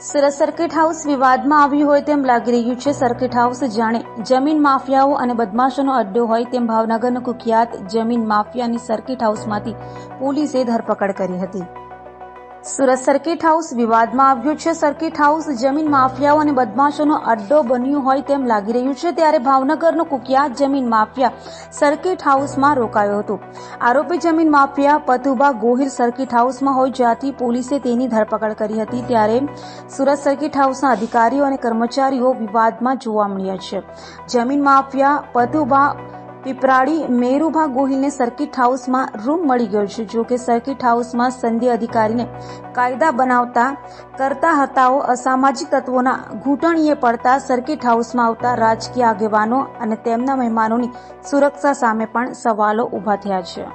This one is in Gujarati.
સુરત સર્કિટ હાઉસ વિવાદમાં આવ્યું હોય તેમ લાગી રહ્યું છે. સર્કિટ હાઉસ જાણે જમીન માફિયાઓ અને બદમાશોનો અડ્ડો હોય તેમ ભાવનગરનો કુખ્યાત જમીન માફિયાની સર્કિટ હાઉસમાંથી પોલીસે ધરપકડ કરી હતી. સુરત સર્કિટ હાઉસ વિવાદમાં આવ્યું છે. સર્કિટ હાઉસ જમીન માફિયાઓ અને બદમાશોનો અડ્ડો બન્યું હોય તેમ લાગી રહ્યું છે. ત્યારે ભાવનગરનો કુખ્યાત જમીન માફિયા સર્કિટ હાઉસમાં રોકાયો હતો. આરોપી જમીન માફિયા પતુભા ગોહિલ સર્કિટ હાઉસમાં હોય જ્યાંથી પોલીસે તેની ધરપકડ કરી હતી. ત્યારે સુરત સર્કિટ હાઉસના અધિકારીઓ અને કર્મચારીઓ વિવાદમાં જોવા મળ્યા છે. જમીન માફિયા પતુબા પીપરાડી મેરુભા ગોહિલને સર્કિટ હાઉસમાં રૂમ મળી ગયો છે. જો કે સર્કિટ હાઉસમાં સંધિ અધિકારીને કાયદા બનાવતા કરતા હતાઓ અસામાજિક તત્વોના ઘૂંટણીએ પડતા સર્કિટ હાઉસમાં આવતા રાજકીય આગેવાનો અને તેમના મહેમાનોની સુરક્ષા સામે પણ સવાલો ઊભા થયા છે.